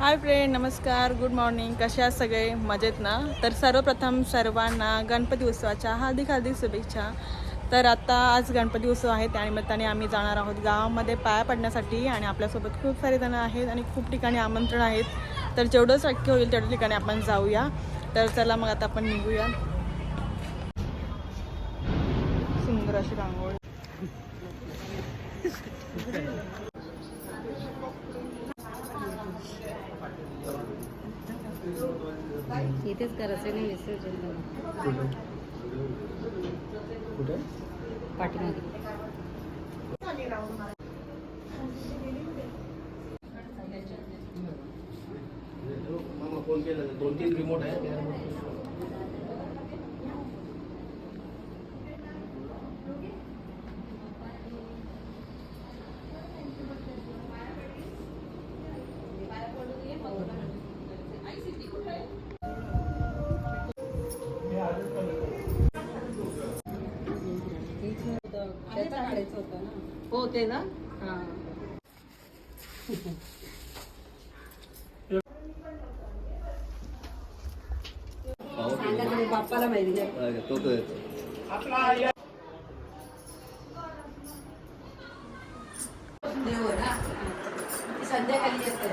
हाय friend नमस्कार good morning. कसे आहात सगळे? मजेत ना? तर सर्वप्रथम सर्वांना गणपती उत्सवाच्या हार्दिक हार्दिक शुभेच्छा. तर आता आज गणपती उत्सव आहे त्यानिमित्ताने आम्ही जाणार आहोत गावामध्ये पाया पडण्यासाठी आणि आपल्यासोबत खूप सारे जण आहेत आणि खूप ठिकाणी आमंत्रण आहेत. तर जेवढं शक्य होईल तेवढ्या ठिकाणी आपण जाऊया. तर चला मग आता आपण निघूया. सुंदर अशी रांगोळी. इथेच करायचं नाही विसर्जन कुठे? पाठीमागे. मामा फोन केला दोन तीन रिमोट आहे. काढायचं होतं ना हो ते ना हा सांगा तुम्ही बाप्पाला माहिती आहे. तो तो येतो देव ना ती संध्याकाळी येते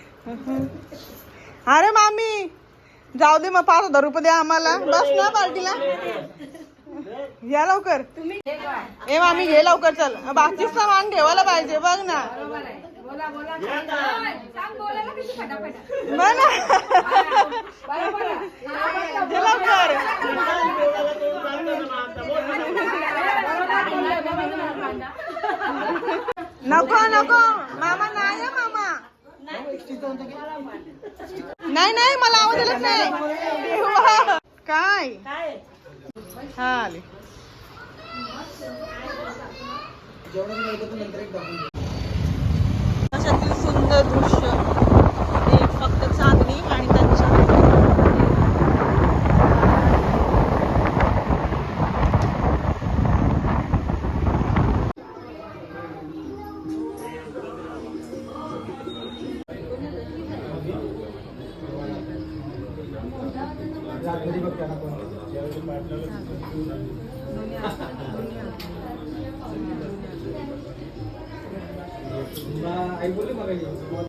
अरे मामी जाऊ दे मग पाच हजार रुपये द्या आम्हाला. बस ना पार्टीला. या लवकर. ए मामी घे लवकर चल. बाकी सामान ठेवायला पाहिजे बघ ना. बरोबर आहे. बोला बोला सांग बोलायला कशी फटाफट बघ ना बरोबर आहे. घे लवकर नको नको मामा नाही हं, मामा नाही नाही मला आवाज येलच नाही. काय? हा आले. अशातील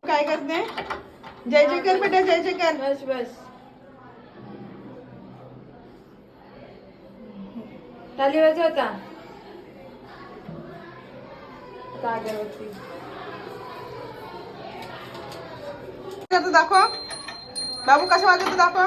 काय करते जय जय कर बेटा जय जय कर. बस बस. टाली वाजव होता आता अगरबत्ती करतो दाखव. बाबू कसं वाजवतो दाखव.